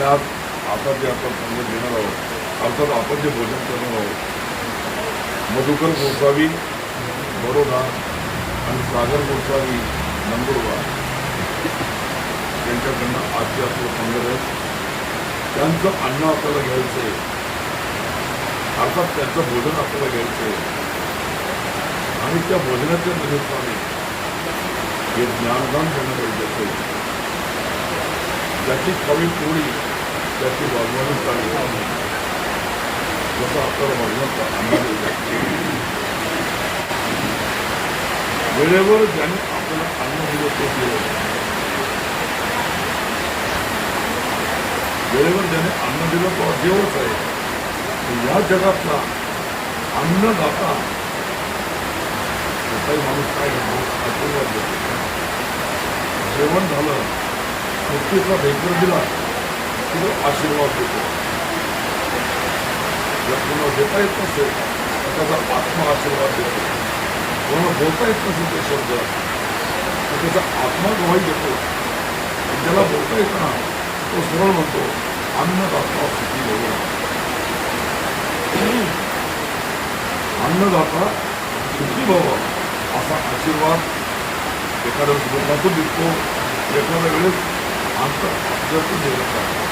त्यात आता जे आपण घेणार आहोत अर्थात आपण जे भोजन करणार आहोत मधुकर गोसावी बरोदा आणि सागर गोसावी नंदुरबार त्यांच्याकडनं आजचे आपलं संग्रह आहे त्यांचं अन्न आपल्याला घ्यायचं आहे अर्थात त्यांचं भोजन आपल्याला घ्यायचं आहे आणि त्या भोजनाच्या निमित्ताने हे ज्ञानदान करणं गरजेचं आहे. त्याची कवी पोळी त्याची वागवणी चालली जसं आपल्याला वागवण्याचा आनंद वेळेवर ज्याने आपल्याला अन्न दिलं ते दिलं वेळेवर ज्याने अन्न दिलं तो देवच आहे या जगातला अन्नदाता काही माणूस काय करतो आशीर्वाद देतो जेवण झालं मुक्तीचा भेकर दिला. की तो आशीर्वाद देतो जर कोणाला देता येत नसेल तर त्याचा आत्मा आशीर्वाद देतो कोणाला बोलता येत नसेल ते शब्द तर त्याचा आत्मा गवाही देतो ज्याला बोलता येत ना तो सरळ म्हणतो अन्नदाता सुखी भव अन्नदाता सुखी भव असा आशीर्वाद एखाद्या वेळेस लोकांतून दिसतो एखाद्या वेळेस अंतर आपल्यातून देण्यात आहे.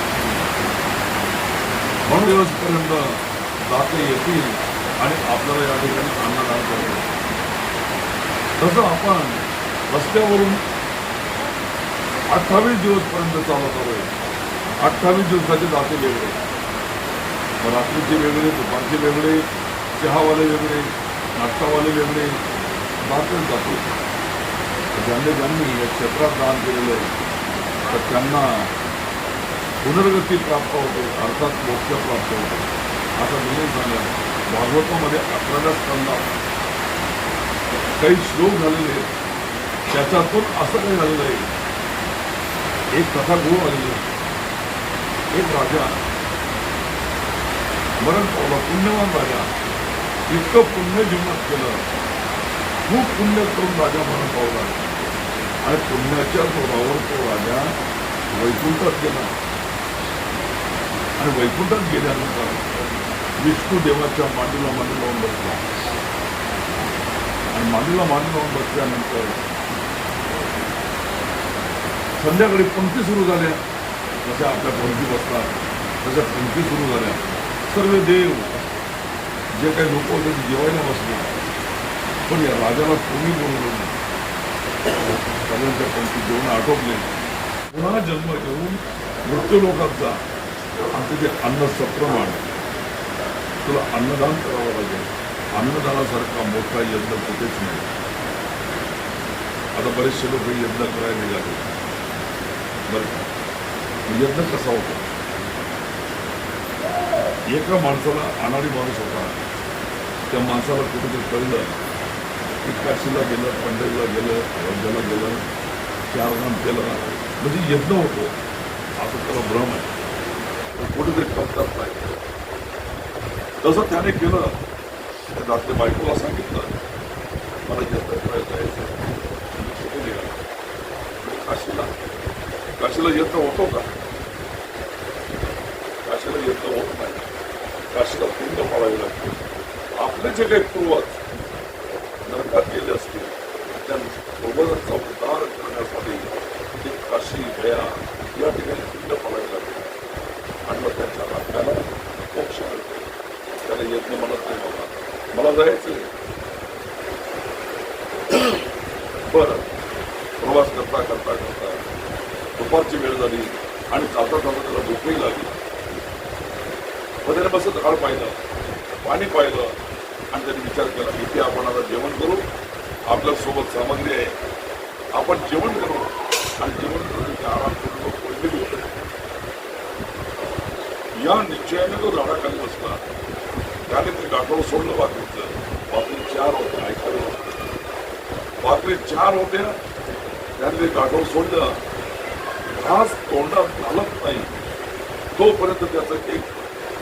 म्हणून दिवसपर्यंत दाते येतील आणि आपल्याला या ठिकाणी अन्नदान करतो तसं आपण रस्त्यावरून अठ्ठावीस दिवसपर्यंत चालत आलोय. अठ्ठावीस दिवसाचे दाते वेगळे. रात्रीचे वेगळे दुपारचे वेगळे चहावाले वेगळे नाटकावाले वेगळे दातेच जातो ज्यांनी ज्यांनी या क्षेत्रात दान केलेलं आहे तर त्यांना पुनर्गती प्राप्त होते. अर्थात मोक्ष प्राप्त होते. आता मी झाला. भागवतामध्ये अकराव्या स्कंदात काही श्लोक झालेले आहेत. त्याच्यातून असं काही झालेलं आहे. एक कथा गुरु आलेली एक राजा. मरण पावला. पुण्यवान राजा. इतकं पुण्य जीवनात केलं. खूप पुण्य करून राजा मरण पावला. आणि पुण्याच्या स्वभावावर तो राजा वैकुंठात गेला. आणि वैकुंठात गेल्यानंतर विष्णू देवाच्या मांडीला मांडी लावून बसला. आणि मांडीला मांडी लावून बसल्यानंतर संध्याकाळी पंक्ती सुरू झाल्या. जशा आपल्या पंक्ती बसतात तशा पंक्ती सुरू झाल्या. सर्व देव जे काही लोक होते ते जेवायला बसले. पण या राजाला कोणी बोलवलं नाही. सगळ्यांच्या पंक्ती जेवण आटोपले. पुन्हा जन्म घेऊन मृत्यू लोकांचा आमचं जे अन्न सप्रमाण तुला अन्नदान करावं लागेल अन्नदानासारखा मोठा यज्ञ कुठेच नाही आता बरेचसे लोक यज्ञ करायला निघाले बरं का? यज्ञ कसा होता एका माणसाला अनाडी माणूस होता त्या माणसाला कुठेतरी कळलं की काशीला गेलं पंढरीला गेलं अयोध्याला गेलं चार नाम केलं म्हणजे यज्ञ होतो असं त्याला भ्रम आहे कुठेतरी कमतात नाही. तसं त्याने केलं त्या दाते बायकोला सांगितलं मला यज्ञ करायचं यायचं काशीला. काशीला यज्ञ होतो का? काशीला यत्न होत नाही. काशीला पूर्ण पाळावे लागते. आपले जे काही पूर्वज नरकात गेले असतील त्या पूर्वजांचा उद्धार करण्यासाठी ते काशी गया या ठिकाणी पुण्य पाळावे लागते आणि मग त्यांच्या आत्म्याला मोक्ष मिळते त्याला यज्ञ म्हणत नाही मला जायचं जायचंय. बरं. प्रवास करता करता करता. दुपारची वेळ झाली आणि जाता जाता त्याला झोपही लागली. मग त्याने बसत झाड पाहिलं पाणी पाहिलं आणि त्याने विचार केला इथे आपण आता जेवण करू. आपल्यासोबत सामग्री आहे. आपण जेवण करू. आणि जेवण करून आराम करून पडलेली होते या निश्चयाने तो झाडाखाली बसला. त्याने ते गाठोड सोडलं बाकरीचं बाकरी चार होत्या ऐकायला बाकरी चार होत्या त्याने ते गाठोड सोडलं घास तोंडात घालत नाही. तोपर्यंत त्याचं एक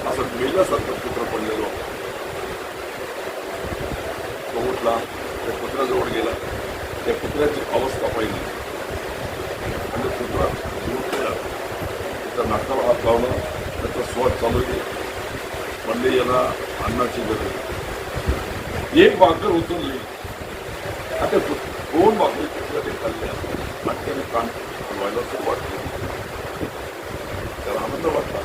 असं मेल्यासारखं पुत्र पडलेलं होतं. तो उठला त्या पुत्राजवळ गेला. त्या पुत्र्याची अवस्था पाहिली. आणि पुत्रा झोपलेला. त्याच्या नाकाला हात लावला. त्याचा स्वाद चालू केला म्हणजे याला अन्नाची गरज एक भाकर उचलली आता दोन भाकरी कुठल्या खाल्ल्या. आणि त्याने कान हलवायला सुरुवात केली. त्याला आनंद वाटला.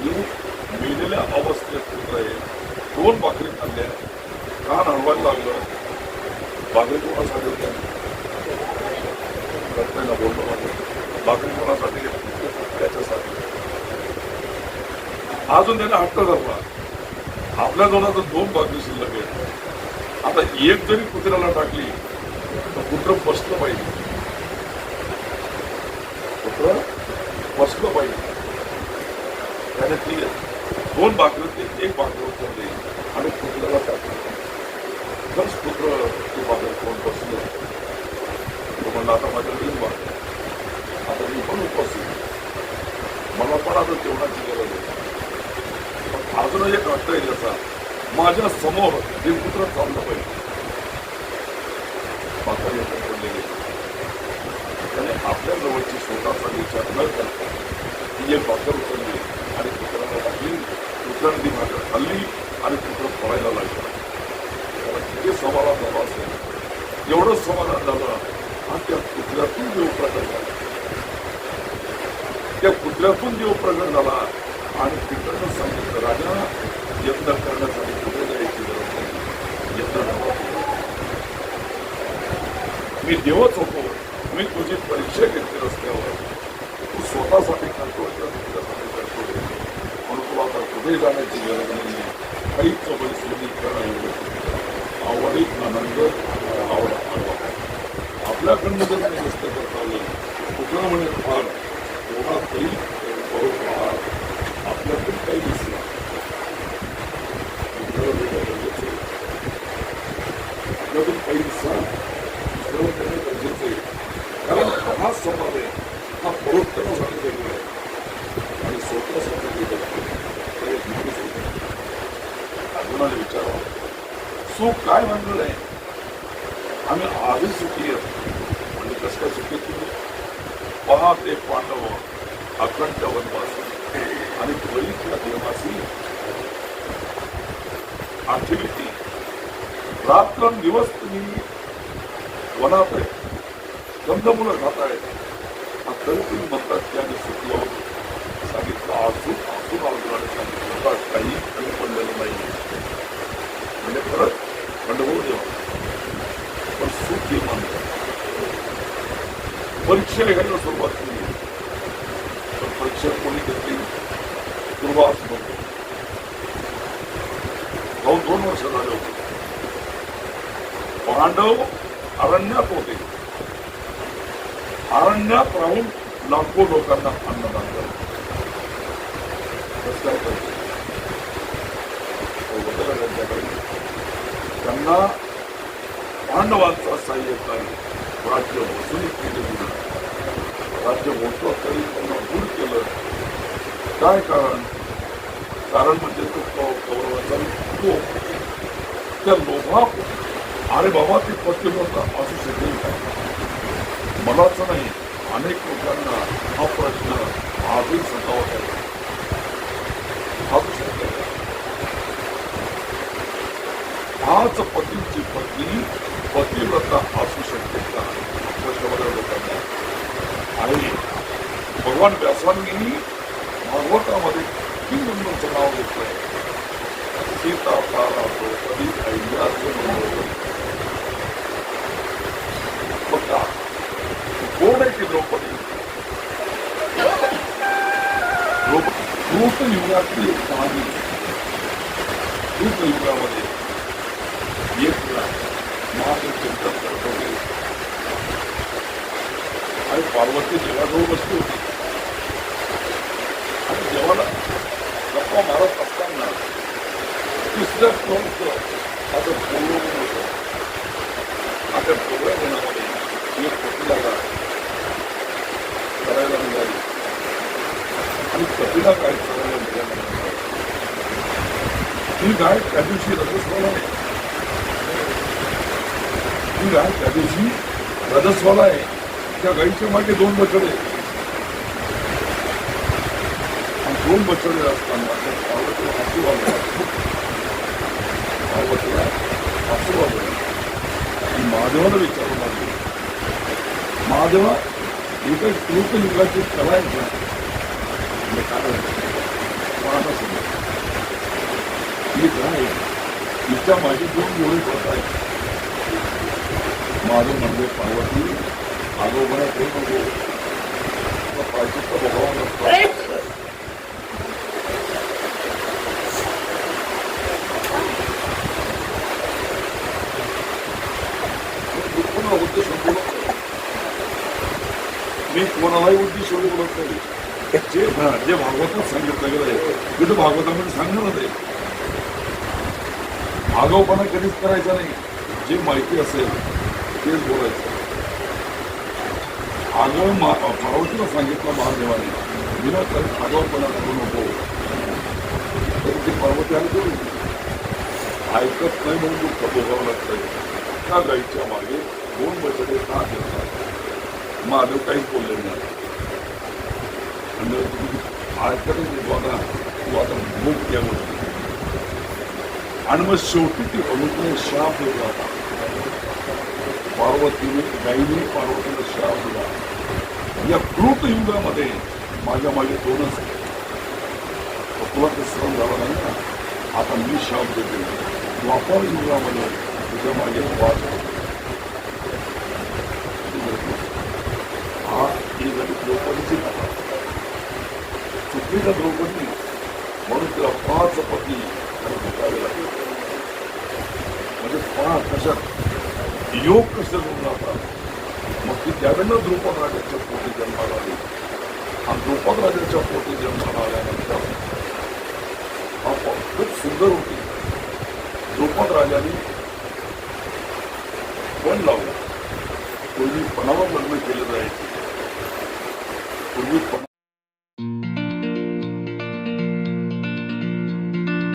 मी मेलेल्या अवस्थेत कुत्र आहे. दोन भाकरी खाल्ल्या. कान हलवायला लागलं? भाकरी कोणासाठी होत्या? रत्नाला बोललो. माझं भाकरी कोणासाठी घेतली? त्याच्यासाठी अजून त्याने हट्ट धरला आपल्या जवळ दोन बाजू शिल्लक आहे. आता एक जरी कुत्र्याला टाकली तर कुत्र बसलं पाहिजे. कुत्र बसलं पाहिजे. त्याने ती दोन भाकरी एक भाकर उचलली आणि कुत्र्याला टाकली. खरंच कुत्र ती बाकर कोण बसलं. तो म्हणलं आता माझ्याकडे बाकर आता मी पण उपस्थित मला पण आता जेवणाची गरज आहे. अजून एक हट्ट आहे त्याचा. माझ्यासमोर देवपुत्र कुत्र चाललं पाहिजे. म्हातारी पडलेली त्याने आपल्या जवळची स्वतःचा विचार न करता ती एक पाकर उचलली आणि पुत्राला टाकली कुत्र्याने ती भाकर खाल्ली आणि कुत्र पळायला लागलं. त्याला किती समाधान झाला असेल. एवढं समाधान झालं आणि त्या कुत्र्यातून देव प्रकट झाला. त्या कुत्र्यातून देव प्रकट झाला. आणि तिकडनं सांगितलं राजा यत्न करण्यासाठी कुठे जायची गरज नाही. यत्न मी देवच होतो. मी तुझी परीक्षा घेतली रस्त्यावर. तू स्वतःसाठी करतो तुझ्यासाठी करतो म्हणून तुला आता कुठे जाण्याची गरज नाही काही परिस्थिती करणं आवडीत आनंद आवड आपल्याकडनं जर काही रस्ते करता आले कुठलं म्हणे फार तेवढा तरी बरोबर आपल्याकडून काही दिसलं आपल्याला वेगळं गरजेचं आहे. आपल्याकडून काही दिसला दुसरं करणं गरजेचं आहे कारण हा समाज आहे हा परोक्षणासाठी वेगळा आहे आणि स्वतःसाठी वेगळा आहे. तर एक माणूस होता. अर्जुनाने विचारावं सुख काय म्हणलं आहे आम्ही आधी सुखी आहेत म्हणजे कसं काय सुखी तुम्ही पहा ते पांडव अखंड वनवासी आणि द्वैतल्या देवासी. आठवी ती रात्रंदिवस तुम्ही वनात आहे कंदमुळं कंदमुलं खाताय तरी तुम्ही म्हणतात की आम्ही सुटलो सांगितलं अजून अजून अर्जुनाने सांगितलं काही कमी पडलेलं नाही म्हणजे खरंच खंडभू देवा पण सुख हे मानतात परीक्षा घ्यायला सुरुवात केली. पण परीक्षा कोणी घेतली? दुर्वास म्हणतो भाऊ दोन वर्ष झाले होते. पांडव अरण्यात होते. अरण्यात राहून लाखो लोकांना अन्नदान करत कसं हो, त्यांना पांडवांचा सहाय्यकारी राज्य वसुली केले राज्य होतं तरी त्यांना दूर केलं काय कारण? कारण म्हणजे तो गौरवाचा कौरवाचा लोभ त्या लोभा अरे बाबा ते पतिव्रता असू शकेल का? मलाच नाही अनेक लोकांना हा प्रश्न आजही सतावत आहे. आज पतींची पत्नी पतिव्रता असू शकते का? प्रश्न बऱ्याच लोकांना. आहे. भगवान व्यासांनी भागवतामध्ये तीन नंबरचं नाव घेतलंय. सीता तारा द्रौपदी अहिल्याचं मनोरम बघा कोण आहे की द्रौपदी? द्रौपदी युगातली एक कहाणी. युगामध्ये एक वेळा महादेव चिंतन करत होते आणि पार्वती देवाजवळ बसली होती. आणि देवाला गप्पा मारत असताना तिसऱ्या फ्लोरचं आता पूर्व होतं. आता पूर्व गुणामध्ये एक कपिलाला करायला मिळाली आणि कपिला काय करायला निघाल्यानंतर ही गाय त्या दिवशी रजस्वाला आहे ही गाय त्या दिवशी रजस्वाला आहे त्या गाईच्या मागे दोन बछडे. आणि दोन बछडे असताना त्या पार्वतीला हसू आलं हसू आणि महादेवाला विचारू लागले महादेवा इथे कृतयुगाची कला आहे का? म्हणजे कारण आहे? पाहता समजा काय तिच्या माझी दोन गोळी होत आहेत. माझं म्हणजे पार्वती आगोपणा करू नको तुला प्रायचित्त बघावं लागतं कोणाला उद्देश बोलत नाही. मी कोणालाही उद्देश बोलत नाही जे हा, जे भागवतात सांगितलं गेलं आहे मी तर भागवतामध्ये सांगणार आहे आगाऊपणा कधीच करायचा नाही जे माहिती असेल तेच बोलायचं आगाऊ मा पार्वतीला सांगितलं महादेवाने विनाकारण आगाऊपणा करू नको तर ते पार्वती करू ऐकत नाही म्हणून दुःख भोगावं लागतंय त्या गाईच्या मागे दोन बछडे का घेतात महादेव काहीच बोलले नाही आणि ऐकतच नाही तू आता तू आता भूक द्यावं आणि मग शेवटी ती अनुकूल शाप दिला पार्वतीने गाईने पार्वतीने श्राप दिला. या कृत युगामध्ये माझ्या मागे दोनच तुला ते सहन झाला नाही ना. आता मी शाप देते वापर युगामध्ये तुझ्या मागे वाद हा ही झाली द्रौपदीची कथा. चुकीचा द्रौपदी म्हणून तिला पाच पती त्याला भेटावे लागले. म्हणजे पाच कशात? योग कसे होऊन जातात मग ती त्याकडनं द्रुपद राजाच्या पोटी जन्माला आली आणि द्रुपद राजाच्या पोटी जन्माला आल्यानंतर खूप सुंदर होती. द्रुपद राजाने पण लावला. पूर्वी पणावर लग्न केलं जायचं. पूर्वी